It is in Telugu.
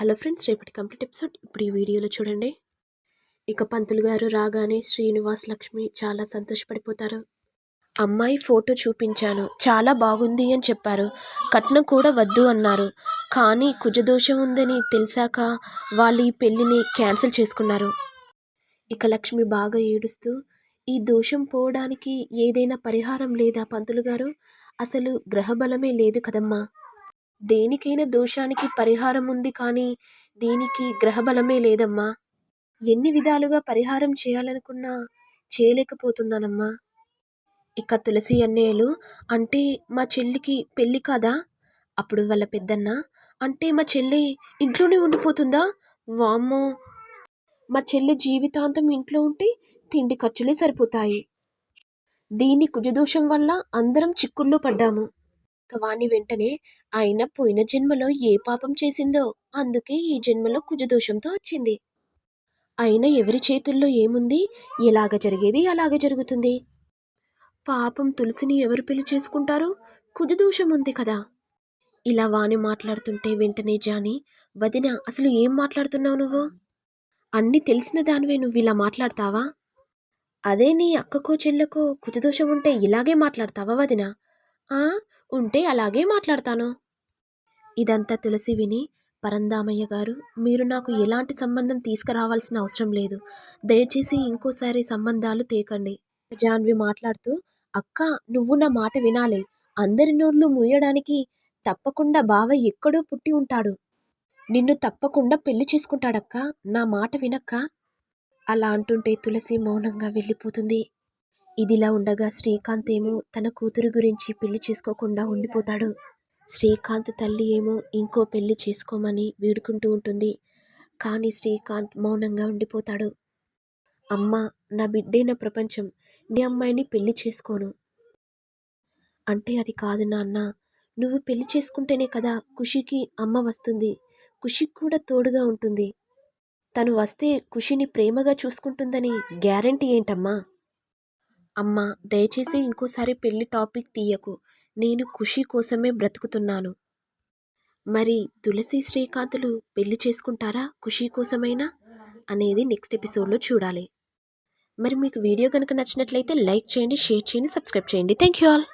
హలో ఫ్రెండ్స్ రేపటి కంప్లీట్ ఎపిసోడ్. ఇప్పుడు ఈ వీడియోలో చూడండి. ఇక పంతులు గారు రాగానే శ్రీనివాస్ లక్ష్మి చాలా సంతోషపడిపోతారు. అమ్మాయి ఫోటో చూపించాను. చాలా బాగుంది అని చెప్పారు. కట్నం కూడా వద్దు అన్నారు. కానీ కుజదోషం ఉందని తెలిసాక వాళ్ళు ఈ పెళ్ళిని క్యాన్సిల్ చేసుకున్నారు. ఇక లక్ష్మి బాగా ఏడుస్తూ ఈ దోషం పోవడానికి ఏదైనా పరిహారం లేదా పంతులు గారు? అసలు గ్రహబలమే లేదు కదమ్మా. దేనికైనా దోషానికి పరిహారం ఉంది కానీ దీనికి గ్రహబలమే లేదమ్మా. ఎన్ని విధాలుగా పరిహారం చేయాలనుకున్నా చేయలేకపోతున్నానమ్మా. ఇక తులసి అన్నయ్యలు అంటే మా చెల్లికి పెళ్ళి కాదా? అప్పుడు వాళ్ళ పెద్దన్న అంటే మా చెల్లి ఇంట్లోనే ఉండిపోతుందా? వామ్మో! మా చెల్లి జీవితాంతం ఇంట్లో ఉంటే తిండి ఖర్చులే సరిపోతాయి. దీని కుజదోషం వల్ల అందరం చిక్కుల్లో పడ్డాము. ఇక వెంటనే ఆయన పోయిన జన్మలో ఏ పాపం చేసిందో అందుకే ఈ జన్మలో కుజదోషంతో వచ్చింది. అయినా ఎవరి చేతుల్లో ఏముంది? ఎలాగ జరిగేది అలాగ జరుగుతుంది. పాపం తులసిని ఎవరు పెళ్ళి చేసుకుంటారు? కుజదోషం ఉంది కదా. ఇలా వాణి మాట్లాడుతుంటే వెంటనే జాని వదిన అసలు ఏం మాట్లాడుతున్నావు నువ్వు? అన్నీ తెలిసిన దానివే నువ్వు ఇలా మాట్లాడతావా? అదే నీ అక్కకో చెల్లెకో కుజదోషం ఉంటే ఇలాగే మాట్లాడతావా వదిన? ఆ? ఉంటే అలాగే మాట్లాడతాను. ఇదంతా తులసి విని పరందామయ్య గారు మీరు నాకు ఎలాంటి సంబంధం తీసుకురావాల్సిన అవసరం లేదు. దయచేసి ఇంకోసారి సంబంధాలు తేకండి. జాన్వి మాట్లాడుతూ అక్క నువ్వు నా మాట వినాలి. అందరి నోర్లు మూయడానికి తప్పకుండా బావ ఎక్కడో పుట్టి ఉంటాడు. నిన్ను తప్పకుండా పెళ్ళి చేసుకుంటాడక్క. నా మాట వినక్క? అలా అంటుంటే తులసి మౌనంగా వెళ్ళిపోతుంది. ఇదిలా ఉండగా శ్రీకాంత్ ఏమో తన కూతురు గురించి పెళ్ళి చేసుకోకుండా ఉండిపోతాడు. శ్రీకాంత్ తల్లి ఏమో ఇంకో పెళ్ళి చేసుకోమని వేడుకుంటూ ఉంటుంది. కానీ శ్రీకాంత్ మౌనంగా ఉండిపోతాడు. అమ్మ నా బిడ్డే నా ప్రపంచం నీ అమ్మాయిని పెళ్ళి చేసుకోను. అంటే అది కాదు నాన్న. నువ్వు పెళ్ళి చేసుకుంటేనే కదా ఖుషికి అమ్మ వస్తుంది. ఖుషికి కూడా తోడుగా ఉంటుంది. తను వస్తే ఖుషిని ప్రేమగా చూసుకుంటుందని గ్యారంటీ ఏంటమ్మా? అమ్మా దయచేసి ఇంకోసారి పెళ్ళి టాపిక్ తీయకు. నేను ఖుషి కోసమే బ్రతుకుతున్నాను. మరి తులసి శ్రీకాంతులు పెళ్ళి చేసుకుంటారా? ఖుషి కోసమైనా? అనేది నెక్స్ట్ ఎపిసోడ్లో చూడాలి. మరి మీకు వీడియో కనుక నచ్చినట్లయితే లైక్ చేయండి షేర్ చేయండి సబ్స్క్రైబ్ చేయండి. Thank you all.